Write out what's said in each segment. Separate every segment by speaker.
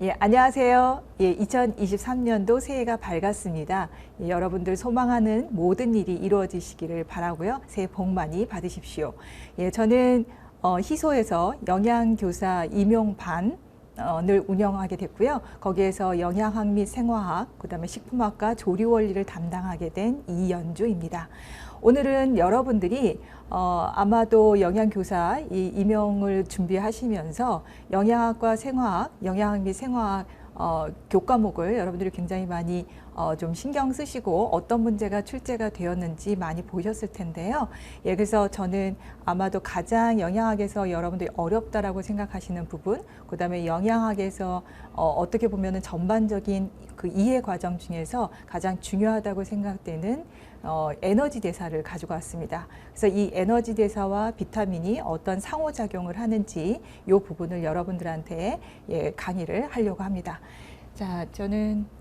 Speaker 1: 예, 안녕하세요. 예, 2023년도 새해가 밝았습니다. 예, 여러분들 소망하는 모든 일이 이루어지시기를 바라고요. 새해 복 많이 받으십시오. 예, 저는 어, 희소에서 영양교사 임용반 을 운영하게 됐고요. 거기에서 영양학 및 생화학, 그다음에 식품학과 조리 원리를 담당하게 된 이연주입니다. 오늘은 여러분들이 어, 아마도 영양교사 이 임용을 준비하시면서 영양학과 생화학, 영양학 및 생화학 어, 교과목을 여러분들이 굉장히 많이 어, 좀 신경 쓰시고 어떤 문제가 출제가 되었는지 많이 보셨을 텐데요. 예, 그래서 저는 아마도 가장 영양학에서 여러분들이 어렵다라고 생각하시는 부분, 그 다음에 영양학에서 어, 어떻게 보면은 전반적인 그 이해 과정 중에서 가장 중요하다고 생각되는 어, 에너지 대사를 가지고 왔습니다. 그래서 이 에너지 대사와 비타민이 어떤 상호작용을 하는지 이 부분을 여러분들한테 예, 강의를 하려고 합니다. 자, 저는 네.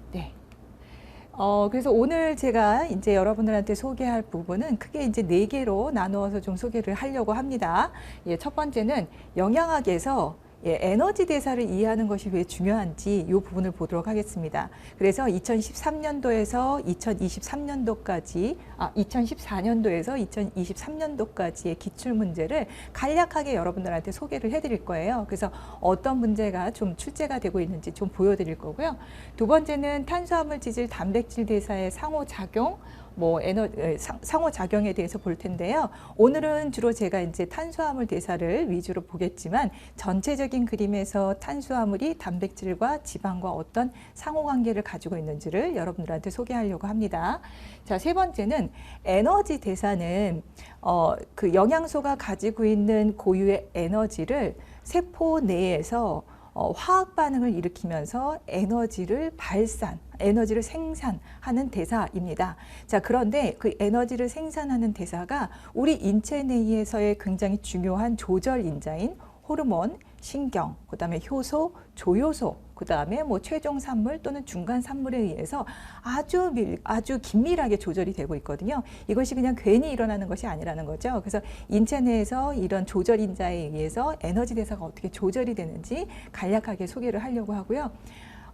Speaker 1: 어, 그래서 오늘 제가 이제 여러분들한테 소개할 부분은 크게 이제 네 개로 나누어서 좀 소개를 하려고 합니다. 예, 첫 번째는 영양학에서 예, 에너지 대사를 이해하는 것이 왜 중요한지 이 부분을 보도록 하겠습니다. 그래서 2013년도에서 2023년도까지, 아, 2014년도에서 2023년도까지의 기출 문제를 간략하게 여러분들한테 소개를 해드릴 거예요. 그래서 어떤 문제가 좀 출제가 되고 있는지 좀 보여드릴 거고요. 두 번째는 탄수화물, 지질, 단백질 대사의 상호작용, 뭐 에너 상호 작용에 대해서 볼 텐데요. 오늘은 주로 제가 이제 탄수화물 대사를 위주로 보겠지만 전체적인 그림에서 탄수화물이 단백질과 지방과 어떤 상호 관계를 가지고 있는지를 여러분들한테 소개하려고 합니다. 자, 세 번째는 에너지 대사는 어, 그 영양소가 가지고 있는 고유의 에너지를 세포 내에서 어, 화학 반응을 일으키면서 에너지를 발산, 에너지를 생산하는 대사입니다. 자, 그런데 그 에너지를 생산하는 대사가 우리 인체 내에서의 굉장히 중요한 조절 인자인 호르몬, 신경, 그다음에 효소, 조효소, 그다음에 뭐 최종 산물 또는 중간 산물에 의해서 아주 밀, 아주 긴밀하게 조절이 되고 있거든요. 이것이 그냥 괜히 일어나는 것이 아니라는 거죠. 그래서 인체 내에서 이런 조절 인자에 의해서 에너지 대사가 어떻게 조절이 되는지 간략하게 소개를 하려고 하고요.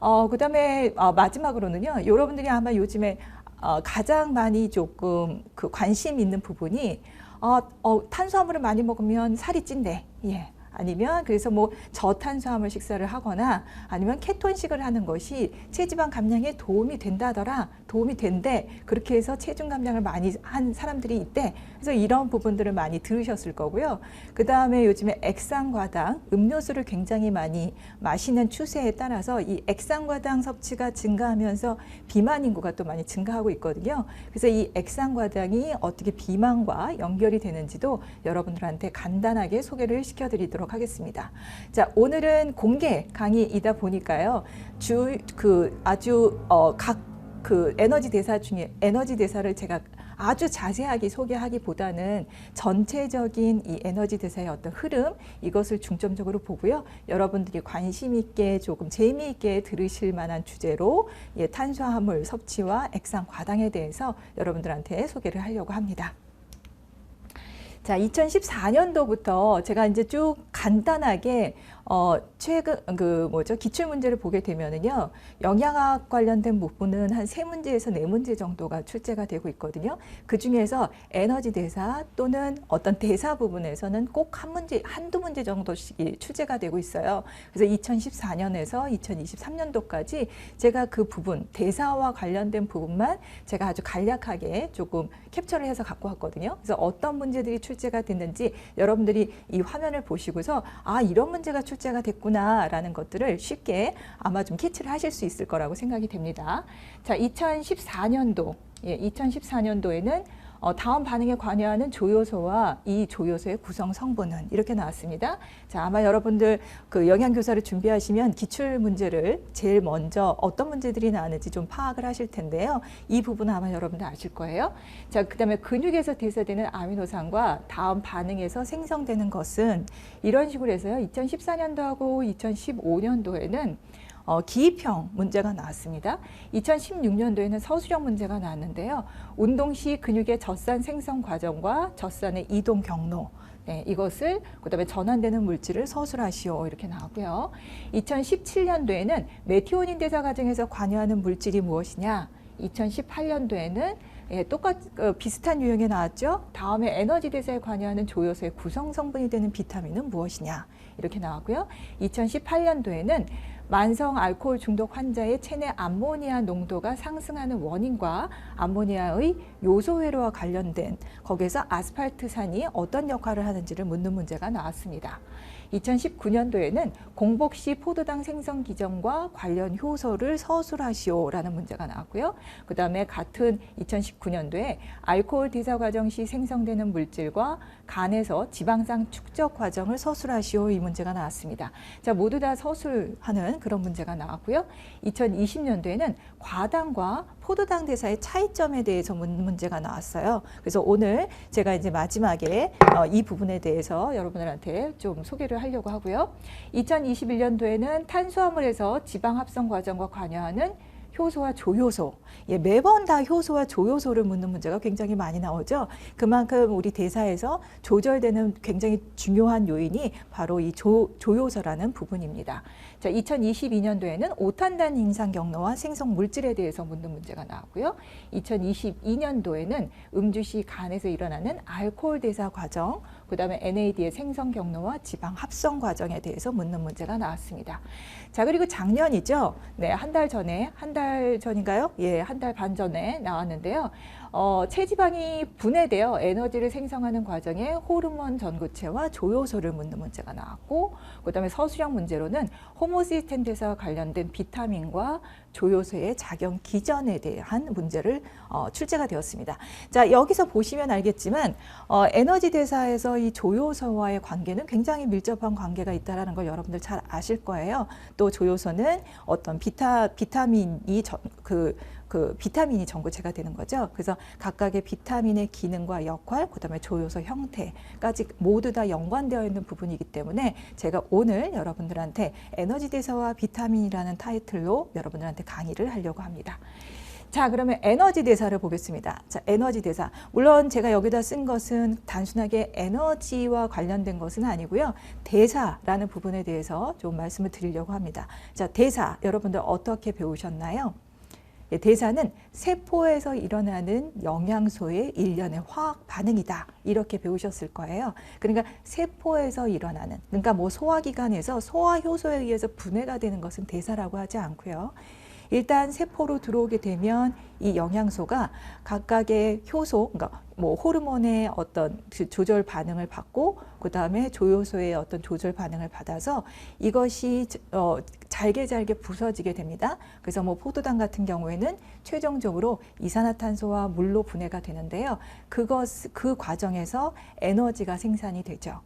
Speaker 1: 어, 그 다음에 어, 마지막으로는요, 여러분들이 아마 요즘에 어, 가장 많이 조금 그 관심 있는 부분이 어, 어, 탄수화물을 많이 먹으면 살이 찐대. 예. 아니면 그래서 뭐 저탄수화물 식사를 하거나 아니면 케톤식을 하는 것이 체지방 감량에 도움이 된다더라 도움이 된대. 그렇게 해서 체중 감량을 많이 한 사람들이 있대. 그래서 이런 부분들을 많이 들으셨을 거고요. 그 다음에 요즘에 액상과당 음료수를 굉장히 많이 마시는 추세에 따라서 이 액상과당 섭취가 증가하면서 비만 인구가 또 많이 증가하고 있거든요. 그래서 이 액상과당이 어떻게 비만과 연결이 되는지도 여러분들한테 간단하게 소개를 시켜드리도록 하도록 하겠습니다. 자, 오늘은 공개 강의이다 보니까요. 주, 그 아주, 어, 각 그 에너지 대사 중에 에너지 대사를 제가 아주 자세하게 소개하기보다는 전체적인 이 에너지 대사의 어떤 흐름 이것을 중점적으로 보고요. 여러분들이 관심 있게 조금 재미있게 들으실 만한 주제로 예, 탄수화물 섭취와 액상 과당에 대해서 여러분들한테 소개를 하려고 합니다. 자, 2014년도부터 제가 이제 쭉 간단하게 어, 최근 그 뭐죠 기출 문제를 보게 되면은요 영양학 관련된 부분은 한 세 문제에서 네 문제 정도가 출제가 되고 있거든요. 그 중에서 에너지 대사 또는 어떤 대사 부분에서는 꼭 한 문제 한두 문제 정도씩 출제가 되고 있어요. 그래서 2014년에서 2023년도까지 제가 그 부분 대사와 관련된 부분만 제가 아주 간략하게 조금 캡처를 해서 갖고 왔거든요. 그래서 어떤 문제들이 출제가 됐는지 여러분들이 이 화면을 보시고서 아 이런 문제가 출 출제가 됐구나라는 것들을 쉽게 아마 좀 캐치를 하실 수 있을 거라고 생각이 됩니다. 자, 2014년도, 예, 2014년도에는 어, 다음 반응에 관여하는 조효소와 이 조효소의 구성 성분은 이렇게 나왔습니다. 자, 아마 여러분들 그 영양교사를 준비하시면 기출 문제를 제일 먼저 어떤 문제들이 나왔는지 좀 파악을 하실 텐데요. 이 부분은 아마 여러분들 아실 거예요. 자, 그 다음에 근육에서 대사되는 아미노산과 다음 반응에서 생성되는 것은 이런 식으로 해서요. 2014년도하고 2015년도에는 어, 기입형 문제가 나왔습니다. 2016년도에는 서술형 문제가 나왔는데요. 운동 시 근육의 젖산 생성 과정과 젖산의 이동 경로 네, 이것을 그다음에 전환되는 물질을 서술하시오 이렇게 나왔고요. 2017년도에는 메티오닌 대사 과정에서 관여하는 물질이 무엇이냐? 2018년도에는 예, 똑같 어, 비슷한 유형이 나왔죠. 다음에 에너지 대사에 관여하는 조효소의 구성 성분이 되는 비타민은 무엇이냐? 이렇게 나왔고요. 2018년도에는 만성 알코올 중독 환자의 체내 암모니아 농도가 상승하는 원인과 암모니아의 요소 회로와 관련된 거기에서 아스팔트산이 어떤 역할을 하는지를 묻는 문제가 나왔습니다. 2019년도에는 공복 시 포도당 생성 기전과 관련 효소를 서술하시오라는 문제가 나왔고요. 그 다음에 같은 2019년도에 알코올 대사 과정 시 생성되는 물질과 간에서 지방산 축적 과정을 서술하시오 이 문제가 나왔습니다. 자 모두 다 서술하는 그런 문제가 나왔고요. 2020년도에는 과당과 포도당 대사의 차이점에 대해서 문- 문제가 나왔어요. 그래서 오늘 제가 이제 마지막에 어, 이 부분에 대해서 여러분들한테 좀 소개를 하려고 하고요. 2021년도에는 탄수화물에서 지방 합성 과정과 관여하는 효소와 조효소. 예, 매번 다 효소와 조효소를 묻는 문제가 굉장히 많이 나오죠. 그만큼 우리 대사에서 조절되는 굉장히 중요한 요인이 바로 이 조, 조효소라는 부분입니다. 자, 2022년도에는 오탄단 인상 경로와 생성 물질에 대해서 묻는 문제가 나왔고요. 2022년도에는 음주시 간에서 일어나는 알코올 대사 과정, 그 다음에 NAD의 생성 경로와 지방 합성 과정에 대해서 묻는 문제가 나왔습니다. 자, 그리고 작년이죠. 네, 한 달 전에, 한 달 전인가요? 예, 한 달 반 전에 나왔는데요. 어, 체지방이 분해되어 에너지를 생성하는 과정에 호르몬 전구체와 조효소를 묻는 문제가 나왔고, 그 다음에 서술형 문제로는 호모시스텐 대사와 관련된 비타민과 조효소의 작용 기전에 대한 문제를 어, 출제가 되었습니다. 자, 여기서 보시면 알겠지만 어, 에너지 대사에서 이 조효소와의 관계는 굉장히 밀접한 관계가 있다라는 걸 여러분들 잘 아실 거예요. 또 조효소는 어떤 비타 비타민이 저, 그, 그 비타민이 전구체가 되는 거죠. 그래서 각각의 비타민의 기능과 역할, 그다음에 조효소 형태까지 모두 다 연관되어 있는 부분이기 때문에 제가 오늘 여러분들한테 에너지 대사와 비타민이라는 타이틀로 여러분들한테 강의를 하려고 합니다. 자, 그러면 에너지 대사를 보겠습니다. 자, 에너지 대사. 물론 제가 여기다 쓴 것은 단순하게 에너지와 관련된 것은 아니고요. 대사라는 부분에 대해서 좀 말씀을 드리려고 합니다. 자, 대사. 여러분들 어떻게 배우셨나요? 예, 대사는 세포에서 일어나는 영양소의 일련의 화학 반응이다. 이렇게 배우셨을 거예요. 그러니까 세포에서 일어나는, 그러니까 뭐 소화기관에서 소화 효소에 의해서 분해가 되는 것은 대사라고 하지 않고요. 일단 세포로 들어오게 되면 이 영양소가 각각의 효소, 그러니까 뭐 호르몬의 어떤 그 조절 반응을 받고 그 다음에 조효소의 어떤 조절 반응을 받아서 이것이 어, 잘게 잘게 부서지게 됩니다. 그래서 뭐 포도당 같은 경우에는 최종적으로 이산화탄소와 물로 분해가 되는데요. 그것 그 과정에서 에너지가 생산이 되죠.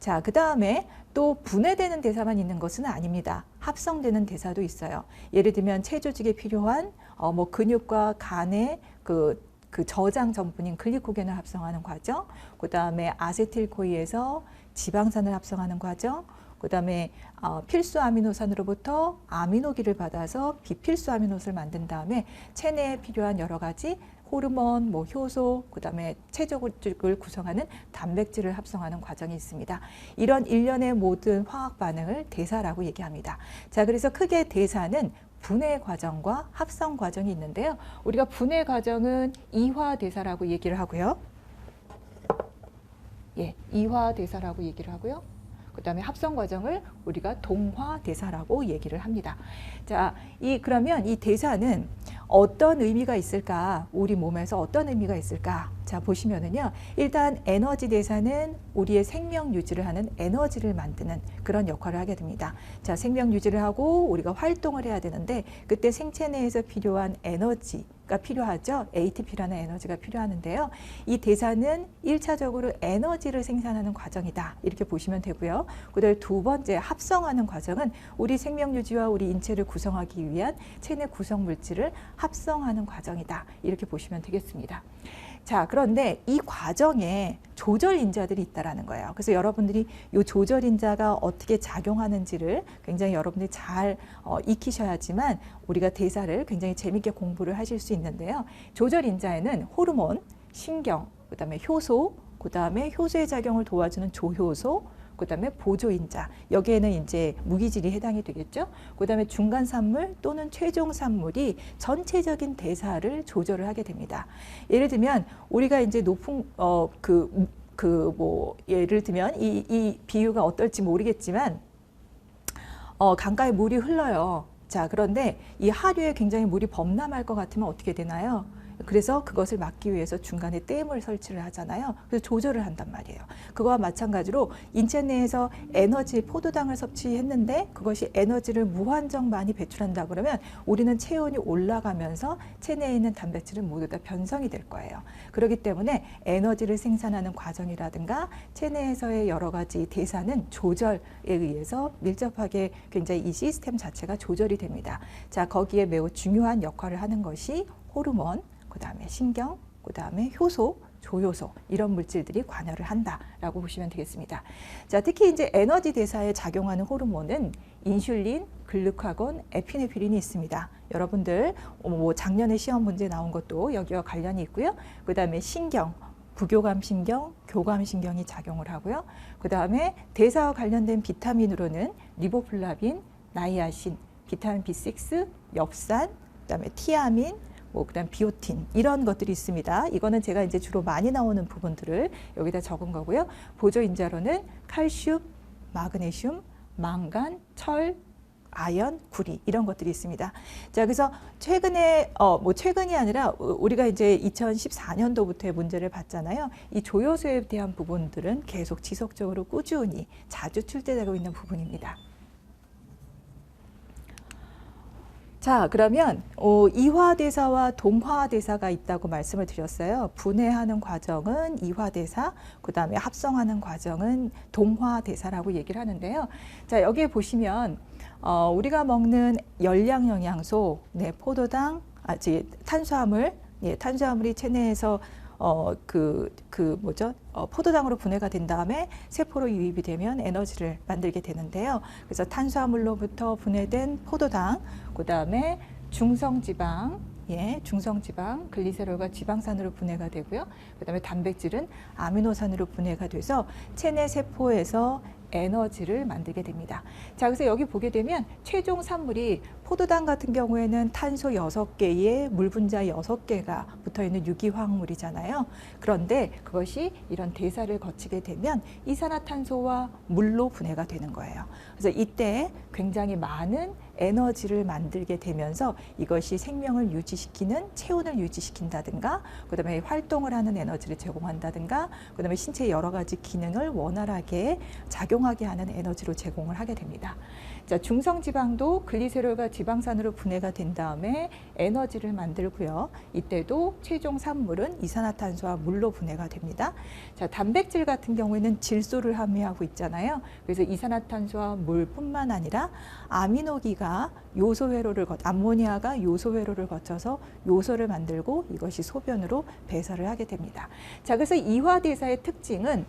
Speaker 1: 자, 그 다음에 또 분해되는 대사만 있는 것은 아닙니다. 합성되는 대사도 있어요. 예를 들면 체조직에 필요한 어, 뭐 근육과 간의 그, 그 저장 전분인 글리코겐을 합성하는 과정, 그 다음에 아세틸코이에서 지방산을 합성하는 과정, 그 다음에 어, 필수 아미노산으로부터 아미노기를 받아서 비필수 아미노산을 만든 다음에 체내에 필요한 여러 가지 호르몬, 뭐 효소, 그다음에 체조직을 구성하는 단백질을 합성하는 과정이 있습니다. 이런 일련의 모든 화학 반응을 대사라고 얘기합니다. 자, 그래서 크게 대사는 분해 과정과 합성 과정이 있는데요. 우리가 분해 과정은 이화 대사라고 얘기를 하고요. 예, 이화 대사라고 얘기를 하고요. 그 다음에 합성 과정을 우리가 동화 대사라고 얘기를 합니다. 자, 이 그러면 이 대사는 어떤 의미가 있을까? 우리 몸에서 어떤 의미가 있을까? 자, 보시면은요. 일단 에너지 대사는 우리의 생명 유지를 하는 에너지를 만드는 그런 역할을 하게 됩니다. 자, 생명 유지를 하고 우리가 활동을 해야 되는데 그때 생체 내에서 필요한 에너지 가 필요하죠. ATP라는 에너지가 필요하는데요. 이 대사는 일차적으로 에너지를 생산하는 과정이다. 이렇게 보시면 되고요. 그다음에 두 번째 합성하는 과정은 우리 생명 유지와 우리 인체를 구성하기 위한 체내 구성 물질을 합성하는 과정이다. 이렇게 보시면 되겠습니다. 자, 그런데 이 과정에 조절 인자들이 있다라는 거예요. 그래서 여러분들이 이 조절 인자가 어떻게 작용하는지를 굉장히 여러분들이 잘 어, 익히셔야지만 우리가 대사를 굉장히 재밌게 공부를 하실 수 있는데요. 조절 인자에는 호르몬, 신경, 그다음에 효소, 그다음에 효소의 작용을 도와주는 조효소, 그다음에 보조인자 여기에는 이제 무기질이 해당이 되겠죠. 그다음에 중간 산물 또는 최종 산물이 전체적인 대사를 조절을 하게 됩니다. 예를 들면 우리가 이제 높은 어그 그 뭐 예를 들면 이, 이 비유가 어떨지 모르겠지만 어 강가에 물이 흘러요. 자 그런데 이 하류에 굉장히 물이 범람할 것 같으면 어떻게 되나요? 그래서 그것을 막기 위해서 중간에 댐을 설치를 하잖아요. 그래서 조절을 한단 말이에요. 그거와 마찬가지로 인체 내에서 에너지 포도당을 섭취했는데 그것이 에너지를 무한정 많이 배출한다 그러면 우리는 체온이 올라가면서 체내에 있는 단백질은 모두 다 변성이 될 거예요. 그렇기 때문에 에너지를 생산하는 과정이라든가 체내에서의 여러 가지 대사는 조절에 의해서 밀접하게 굉장히 이 시스템 자체가 조절이 됩니다. 자, 거기에 매우 중요한 역할을 하는 것이 호르몬, 그 다음에 신경, 그 다음에 효소, 조효소 이런 물질들이 관여를 한다라고 보시면 되겠습니다. 자, 특히 이제 에너지 대사에 작용하는 호르몬은 인슐린, 글루카곤, 에피네프린이 있습니다. 여러분들 뭐 작년에 시험 문제 나온 것도 여기와 관련이 있고요. 그 다음에 신경, 부교감 신경, 교감 신경이 작용을 하고요. 그 다음에 대사와 관련된 비타민으로는 리보플라빈, 나이아신, 비타민 B6, 엽산, 그다음에 티아민, 뭐 그다음 비오틴 이런 것들이 있습니다. 이거는 제가 이제 주로 많이 나오는 부분들을 여기다 적은 거고요. 보조 인자로는 칼슘, 마그네슘, 망간, 철, 아연, 구리 이런 것들이 있습니다. 자, 그래서 최근에 어 뭐 최근이 아니라 우리가 이제 2014년도부터의 문제를 봤잖아요. 이 조효소에 대한 부분들은 계속 지속적으로 꾸준히 자주 출제되고 있는 부분입니다. 자, 그러면 어, 이화대사와 동화대사가 있다고 말씀을 드렸어요. 분해하는 과정은 이화대사, 그 다음에 합성하는 과정은 동화대사라고 얘기를 하는데요. 자, 여기에 보시면 어, 우리가 먹는 열량 영양소, 네, 포도당, 아, 지 탄수화물, 예, 탄수화물이 체내에서 어, 그, 그 뭐죠? 어, 포도당으로 분해가 된 다음에 세포로 유입이 되면 에너지를 만들게 되는데요. 그래서 탄수화물로부터 분해된 포도당, 그 다음에 중성지방, 예, 중성지방, 글리세롤과 지방산으로 분해가 되고요. 그 다음에 단백질은 아미노산으로 분해가 돼서 체내 세포에서 에너지를 만들게 됩니다. 자, 그래서 여기 보게 되면 최종 산물이 포도당 같은 경우에는 탄소 여섯 개에 물 분자 여섯 개가 붙어 있는 유기화학물이잖아요. 그런데 그것이 이런 대사를 거치게 되면 이산화탄소와 물로 분해가 되는 거예요. 그래서 이때 굉장히 많은 에너지를 만들게 되면서 이것이 생명을 유지시키는 체온을 유지시킨다든가 그다음에 활동을 하는 에너지를 제공한다든가 그다음에 신체 여러 가지 기능을 원활하게 작용하게 하는 에너지로 제공을 하게 됩니다. 자, 중성 지방도 글리세롤과 지방산으로 분해가 된 다음에 에너지를 만들고요. 이때도 최종 산물은 이산화탄소와 물로 분해가 됩니다. 자, 단백질 같은 경우에는 질소를 함유하고 있잖아요. 그래서 이산화탄소와 물뿐만 아니라 아미노기가 요소 회로를 거 암모니아가 요소 회로를 거쳐서 요소를 만들고 이것이 소변으로 배설을 하게 됩니다. 자, 그래서 이화대사의 특징은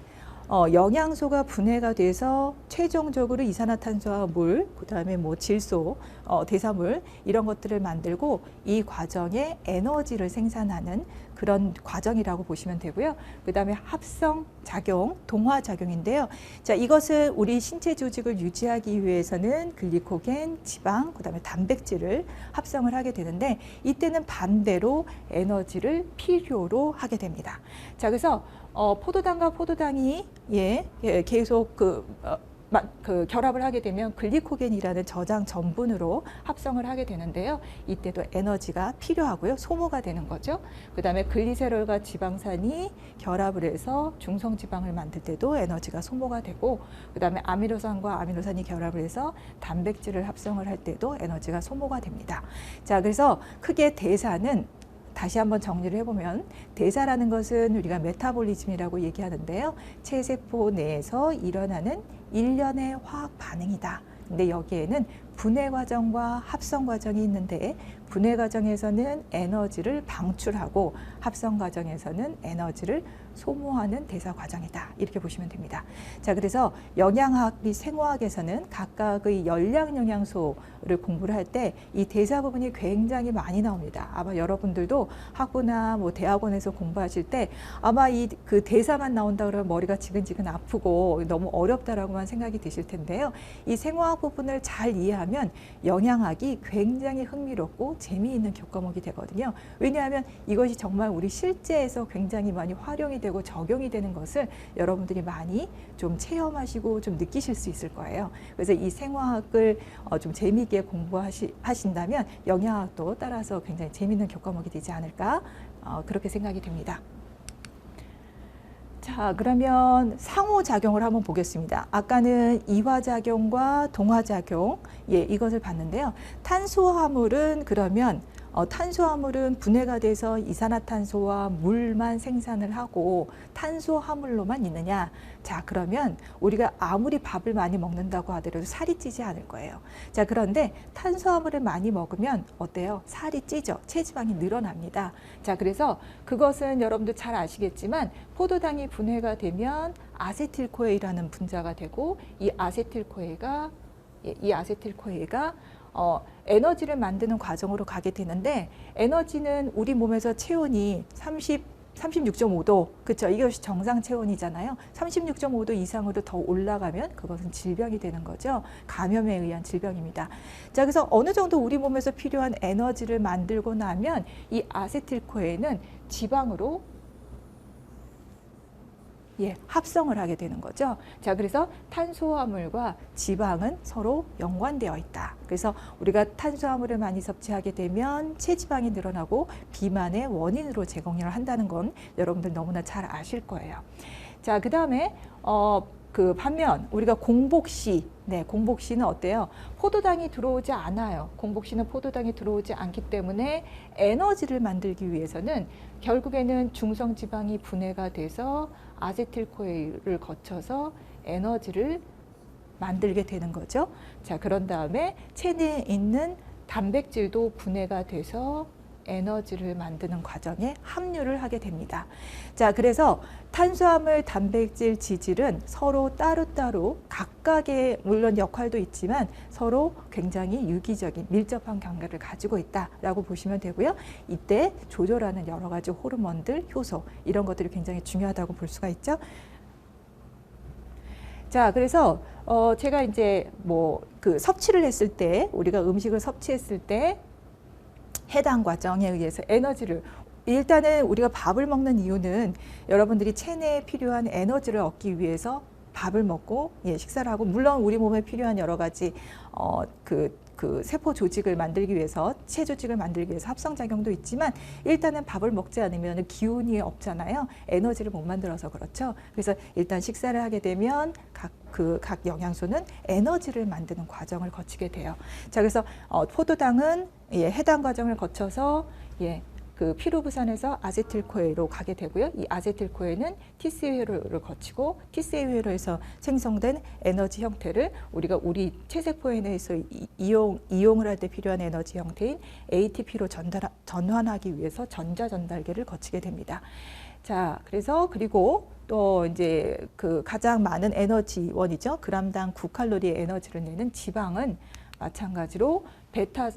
Speaker 1: 어, 영양소가 분해가 돼서 최종적으로 이산화탄소와 물, 그 다음에 뭐 질소, 어, 대사물 이런 것들을 만들고 이 과정에 에너지를 생산하는 그런 과정이라고 보시면 되고요. 그 다음에 합성 작용, 동화 작용인데요. 자, 이것을 우리 신체 조직을 유지하기 위해서는 글리코겐, 지방, 그 다음에 단백질을 합성을 하게 되는데 이때는 반대로 에너지를 필요로 하게 됩니다. 자, 그래서 어, 포도당과 포도당이 예, 예 계속 그 어, 그 결합을 하게 되면 글리코겐이라는 저장 전분으로 합성을 하게 되는데요. 이때도 에너지가 필요하고요. 소모가 되는 거죠. 그 다음에 글리세롤과 지방산이 결합을 해서 중성지방을 만들 때도 에너지가 소모가 되고 그 다음에 아미노산과 아미노산이 결합을 해서 단백질을 합성을 할 때도 에너지가 소모가 됩니다. 자, 그래서 크게 대사는 다시 한번 정리를 해보면 대사라는 것은 우리가 메타볼리즘이라고 얘기하는데요. 체세포 내에서 일어나는 일련의 화학 반응이다. 근데 여기에는 분해 과정과 합성 과정이 있는데 분해 과정에서는 에너지를 방출하고 합성 과정에서는 에너지를 소모하는 대사 과정이다. 이렇게 보시면 됩니다. 자, 그래서 영양학 및 생화학에서는 각각의 열량 영양소를 공부를 할 때 이 대사 부분이 굉장히 많이 나옵니다. 아마 여러분들도 학부나 뭐 대학원에서 공부하실 때 아마 이 그 대사만 나온다 그러면 머리가 지근지근 아프고 너무 어렵다라고만 생각이 드실 텐데요. 이 생화학 부분을 잘 이해하면 영양학이 굉장히 흥미롭고 재미있는 교과목이 되거든요. 왜냐하면 이것이 정말 우리 실제에서 굉장히 많이 활용이 되고 적용이 되는 것을 여러분들이 많이 좀 체험하시고 좀 느끼실 수 있을 거예요. 그래서 이 생화학을 어, 좀 재미있게 공부하신다면 영양학도 따라서 굉장히 재미있는 교과목이 되지 않을까 어, 그렇게 생각이 됩니다. 자, 그러면 상호작용을 한번 보겠습니다. 아까는 이화작용과 동화작용, 예, 이것을 봤는데요. 탄수화물은 그러면 어, 탄수화물은 분해가 돼서 이산화탄소와 물만 생산을 하고 탄수화물로만 있느냐? 자, 그러면 우리가 아무리 밥을 많이 먹는다고 하더라도 살이 찌지 않을 거예요. 자, 그런데 탄수화물을 많이 먹으면 어때요? 살이 찌죠. 체지방이 늘어납니다. 자, 그래서 그것은 여러분들 잘 아시겠지만 포도당이 분해가 되면 아세틸코에이라는 분자가 되고 이 아세틸코에가 예, 이 아세틸코에가 어, 에너지를 만드는 과정으로 가게 되는데 에너지는 우리 몸에서 체온이 30 36.5도 그렇죠 이것이 정상 체온이잖아요. 36.5도 이상으로 더 올라가면 그것은 질병이 되는 거죠. 감염에 의한 질병입니다. 자 그래서 어느 정도 우리 몸에서 필요한 에너지를 만들고 나면 이 아세틸코에는 지방으로 예, 합성을 하게 되는 거죠. 자, 그래서 탄수화물과 지방은 서로 연관되어 있다. 그래서 우리가 탄수화물을 많이 섭취하게 되면 체지방이 늘어나고 비만의 원인으로 제공을 한다는 건 여러분들 너무나 잘 아실 거예요. 자, 그 다음에 어, 그 반면 우리가 공복시, 네, 공복시는 어때요? 포도당이 들어오지 않아요. 공복시는 포도당이 들어오지 않기 때문에 에너지를 만들기 위해서는 결국에는 중성 지방이 분해가 돼서 아세틸코에를 거쳐서 에너지를 만들게 되는 거죠. 자, 그런 다음에 체내에 있는 단백질도 분해가 돼서 에너지를 만드는 과정에 합류를 하게 됩니다. 자, 그래서 탄수화물, 단백질, 지질은 서로 따로따로 각각의 물론 역할도 있지만 서로 굉장히 유기적인 밀접한 관계를 가지고 있다라고 보시면 되고요. 이때 조절하는 여러 가지 호르몬들, 효소 이런 것들이 굉장히 중요하다고 볼 수가 있죠. 자, 그래서 어 제가 이제 뭐 그 섭취를 했을 때 우리가 음식을 섭취했을 때 해당 과정에 의해서 에너지를 일단은 우리가 밥을 먹는 이유는 여러분들이 체내에 필요한 에너지를 얻기 위해서 밥을 먹고 예, 식사를 하고 물론 우리 몸에 필요한 여러 가지 어그 그 세포 조직을 만들기 위해서 체 조직을 만들기 위해서 합성 작용도 있지만 일단은 밥을 먹지 않으면 기운이 없잖아요. 에너지를 못 만들어서 그렇죠. 그래서 일단 식사를 하게 되면 각 그 각 영양소는 에너지를 만드는 과정을 거치게 돼요. 자, 그래서 어, 포도당은 예, 해당 과정을 거쳐서 예, 그 피로부산에서 아세틸코에로 가게 되고요. 이 아세틸코에는 TCA회로를 거치고 TCA회로에서 생성된 에너지 형태를 우리가 우리 체세포에 내에서 이용 이용을 할 때 필요한 에너지 형태인 ATP로 전달 전환하기 위해서 전자 전달계를 거치게 됩니다. 자, 그래서 그리고 또 이제 그 가장 많은 에너지원이죠. 그람당 9칼로리의 에너지를 내는 지방은 마찬가지로 베타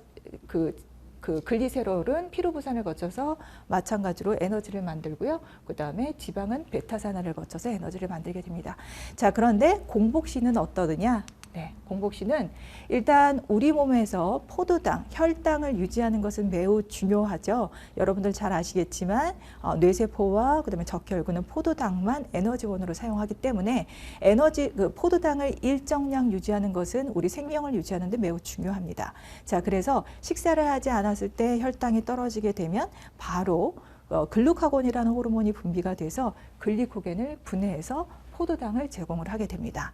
Speaker 1: 그, 그 글리세롤은 피로부산을 거쳐서 마찬가지로 에너지를 만들고요. 그 다음에 지방은 베타산화를 거쳐서 에너지를 만들게 됩니다. 자, 그런데 공복시는 어떠느냐? 네, 공복시는 일단 우리 몸에서 포도당, 혈당을 유지하는 것은 매우 중요하죠. 여러분들 잘 아시겠지만 어, 뇌세포와 그다음에 적혈구는 포도당만 에너지원으로 사용하기 때문에 에너지 그 포도당을 일정량 유지하는 것은 우리 생명을 유지하는 데 매우 중요합니다. 자, 그래서 식사를 하지 않았을 때 혈당이 떨어지게 되면 바로 어, 글루카곤이라는 호르몬이 분비가 돼서 글리코겐을 분해해서 포도당을 제공을 하게 됩니다.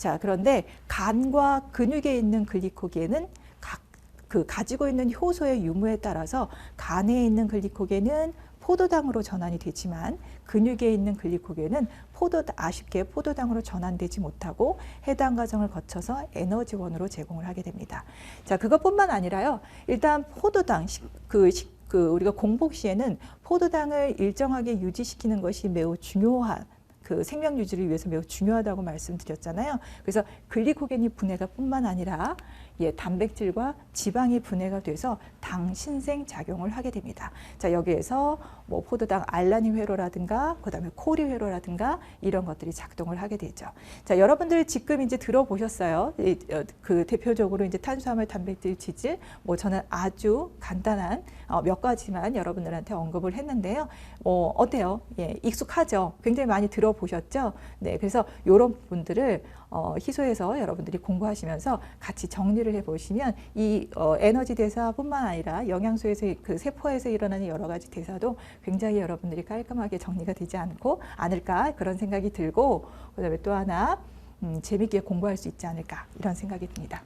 Speaker 1: 자, 그런데 간과 근육에 있는 글리코겐은 각 그 가지고 있는 효소의 유무에 따라서 간에 있는 글리코겐은 포도당으로 전환이 되지만 근육에 있는 글리코겐은 포도 아쉽게 포도당으로 전환되지 못하고 해당 과정을 거쳐서 에너지원으로 제공을 하게 됩니다. 자, 그것뿐만 아니라요. 일단 포도당 식- 그, 식- 그 우리가 공복 시에는 포도당을 일정하게 유지시키는 것이 매우 중요한 그 생명 유지를 위해서 매우 중요하다고 말씀드렸잖아요. 그래서 글리코겐이 분해가 뿐만 아니라 예, 단백질과 지방이 분해가 돼서 당 신생 작용을 하게 됩니다. 자, 여기에서 뭐 포도당 알라닌 회로라든가 그다음에 코리 회로라든가 이런 것들이 작동을 하게 되죠. 자, 여러분들 지금 이제 들어보셨어요. 이, 어, 그 대표적으로 이제 탄수화물, 단백질, 지질 뭐 저는 아주 간단한 어, 몇 가지만 여러분들한테 언급을 했는데요. 뭐 어때요? 예, 익숙하죠. 굉장히 많이 들어보셨죠. 네, 그래서 이런 부분들을 어, 희소해서 여러분들이 공부하시면서 같이 정리를 해보시면 이 어, 에너지 대사뿐만 아니라 영양소에서 그 세포에서 일어나는 여러 가지 대사도 굉장히 여러분들이 깔끔하게 정리가 되지 않고 않을까 그런 생각이 들고 그다음에 또 하나 음, 재밌게 공부할 수 있지 않을까 이런 생각이 듭니다.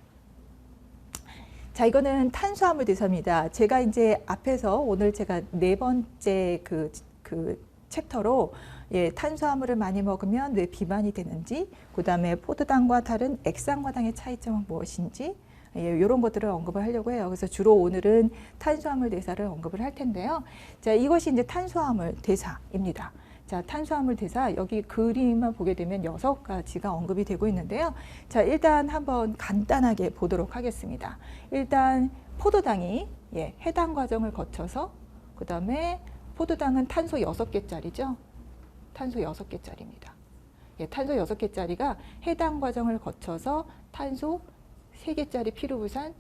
Speaker 1: 자, 이거는 탄수화물 대사입니다. 제가 이제 앞에서 오늘 제가 네 번째 그, 그 챕터로 예, 탄수화물을 많이 먹으면 왜 비만이 되는지, 그 다음에 포도당과 다른 액상과당의 차이점은 무엇인지, 예, 이런 것들을 언급을 하려고 해요. 그래서 주로 오늘은 탄수화물 대사를 언급을 할 텐데요. 자, 이것이 이제 탄수화물 대사입니다. 자, 탄수화물 대사 여기 그림만 보게 되면 여섯 가지가 언급이 되고 있는데요. 자, 일단 한번 간단하게 보도록 하겠습니다. 일단 포도당이 예, 해당 과정을 거쳐서 그 다음에 포도당은 탄소 여섯 개짜리죠. 탄소 여섯 개짜리입니다. 예, 탄소 여섯 개짜리가 해당 과정을 거쳐서 탄소 세 개짜리 피루부산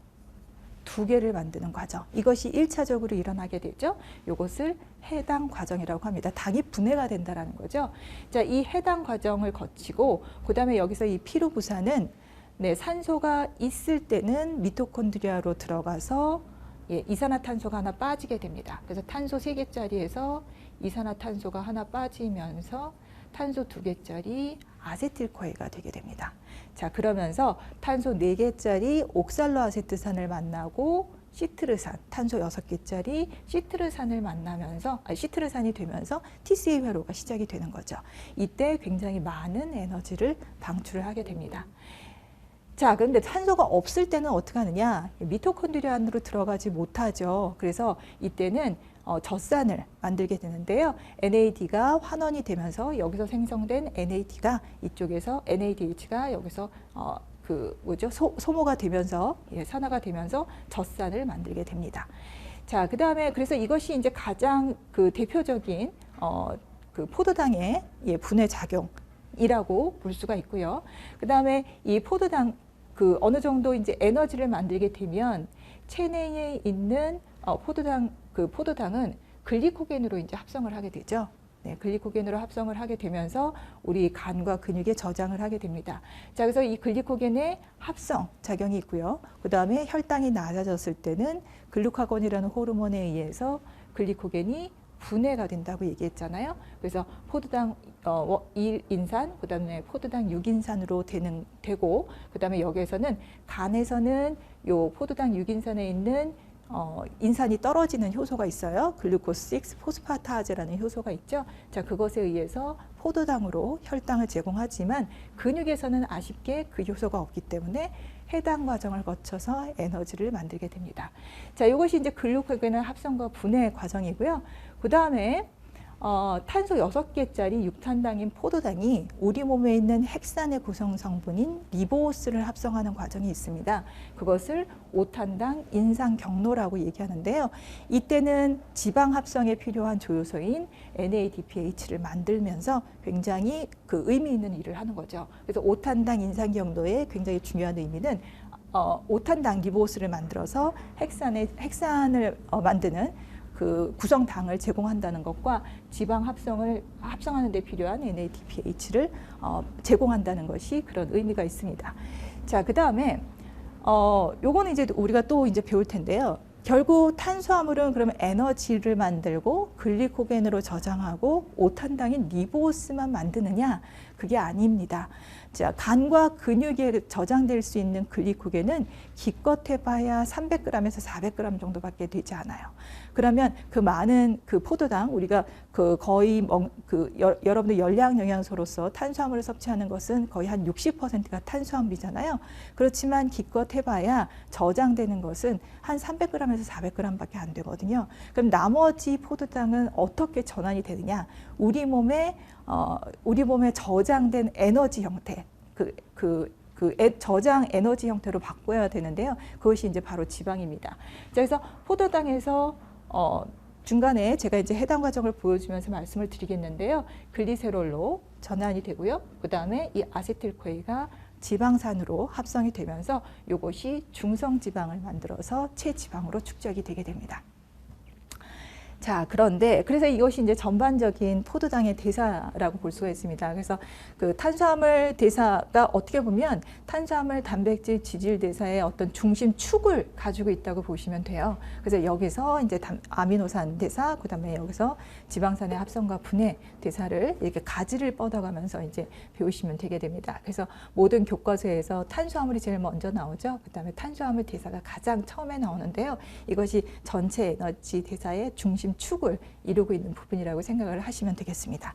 Speaker 1: 두 개를 만드는 과정. 이것이 일차적으로 일어나게 되죠. 이것을 해당 과정이라고 합니다. 당이 분해가 된다라는 거죠. 자, 이 해당 과정을 거치고 그 다음에 여기서 이 피루부산은 네, 산소가 있을 때는 미토콘드리아로 들어가서 예, 이산화탄소가 하나 빠지게 됩니다. 그래서 탄소 세개짜리에서 이산화탄소가 하나 빠지면서 탄소 두개짜리 아세틸코에가 되게 됩니다. 자, 그러면서 탄소 네개짜리 옥살로아세트산을 만나고 시트르산, 탄소 여섯 개짜리 시트르산을 만나면서, 아니, 시트르산이 되면서 TCA 회로가 시작이 되는 거죠. 이때 굉장히 많은 에너지를 방출을 하게 됩니다. 자, 그런데 산소가 없을 때는 어떻게 하느냐? 미토콘드리아 안으로 들어가지 못하죠. 그래서 이때는 어, 젖산을 만들게 되는데요. NAD가 환원이 되면서 여기서 생성된 NAD가 이쪽에서 NADH가 여기서 어, 그 뭐죠? 소, 소모가 되면서 예, 산화가 되면서 젖산을 만들게 됩니다. 자, 그 다음에 그래서 이것이 이제 가장 그 대표적인 어, 그 포도당의 예, 분해 작용이라고 볼 수가 있고요. 그 다음에 이 포도당 그 어느 정도 이제 에너지를 만들게 되면 체내에 있는 어, 포도당 그 포도당은 글리코겐으로 이제 합성을 하게 되죠. 네, 글리코겐으로 합성을 하게 되면서 우리 간과 근육에 저장을 하게 됩니다. 자, 그래서 이 글리코겐의 합성 작용이 있고요. 그 다음에 혈당이 낮아졌을 때는 글루카곤이라는 호르몬에 의해서 글리코겐이 분해가 된다고 얘기했잖아요. 그래서 포도당 어, 1인산, 그 다음에 포도당 6인산으로 되는 되고, 그 다음에 여기에서는 간에서는 요 포도당 6인산에 있는 어, 인산이 떨어지는 효소가 있어요. 글루코스 6 포스파타즈라는 효소가 있죠. 자, 그것에 의해서 포도당으로 혈당을 제공하지만 근육에서는 아쉽게 그 효소가 없기 때문에 해당 과정을 거쳐서 에너지를 만들게 됩니다. 자, 이것이 이제 글루코겐의 합성과 분해 과정이고요. 그 다음에 어, 탄소 여섯 개짜리 육탄당인 포도당이 우리 몸에 있는 헥산의 구성 성분인 리보스를 합성하는 과정이 있습니다. 그것을 오탄당 인상 경로라고 얘기하는데요. 이때는 지방 합성에 필요한 조효소인 NADPH를 만들면서 굉장히 그 의미 있는 일을 하는 거죠. 그래서 오탄당 인상 경로의 굉장히 중요한 의미는 어, 오탄당 리보스를 만들어서 헥산의 헥산을 어, 만드는 그 구성당을 제공한다는 것과 지방 합성을 합성하는 데 필요한 NADPH를 어, 제공한다는 것이 그런 의미가 있습니다. 자, 그다음에 어, 요거는 이제 우리가 또 이제 배울 텐데요. 결국 탄수화물은 그러면 에너지를 만들고 글리코겐으로 저장하고 오탄당인 리보스만 만드느냐? 그게 아닙니다. 자, 간과 근육에 저장될 수 있는 글리코겐은 기껏 해봐야 300g에서 400g 정도밖에 되지 않아요. 그러면 그 많은 그 포도당 우리가 그 거의 먹, 그 여, 여러분들 열량 영양소로서 탄수화물을 섭취하는 것은 거의 한 60%가 탄수화물이잖아요. 그렇지만 기껏 해봐야 저장되는 것은 한 300g에서 400g밖에 안 되거든요. 그럼 나머지 포도당은 어떻게 전환이 되느냐? 우리 몸에 어, 우리 몸에 저장된 에너지 형태, 그, 그, 그 에- 저장 에너지 형태로 바꿔야 되는데요. 그것이 이제 바로 지방입니다. 자, 그래서 포도당에서 어, 중간에 제가 이제 해당 과정을 보여주면서 말씀을 드리겠는데요. 글리세롤로 전환이 되고요. 그 다음에 이 아세틸코이가 지방산으로 합성이 되면서 이것이 중성 지방을 만들어서 체지방으로 축적이 되게 됩니다. 자, 그런데 그래서 이것이 이제 전반적인 포도당의 대사라고 볼 수가 있습니다. 그래서 그 탄수화물 대사가 어떻게 보면 탄수화물, 단백질, 지질 대사의 어떤 중심 축을 가지고 있다고 보시면 돼요. 그래서 여기서 이제 담- 아미노산 대사, 그다음에 여기서 지방산의 합성과 분해 대사를 이렇게 가지를 뻗어가면서 이제 배우시면 되게 됩니다. 그래서 모든 교과서에서 탄수화물이 제일 먼저 나오죠. 그다음에 탄수화물 대사가 가장 처음에 나오는데요. 이것이 전체 에너지 대사의 중심 축을 이루고 있는 부분이라고 생각을 하시면 되겠습니다.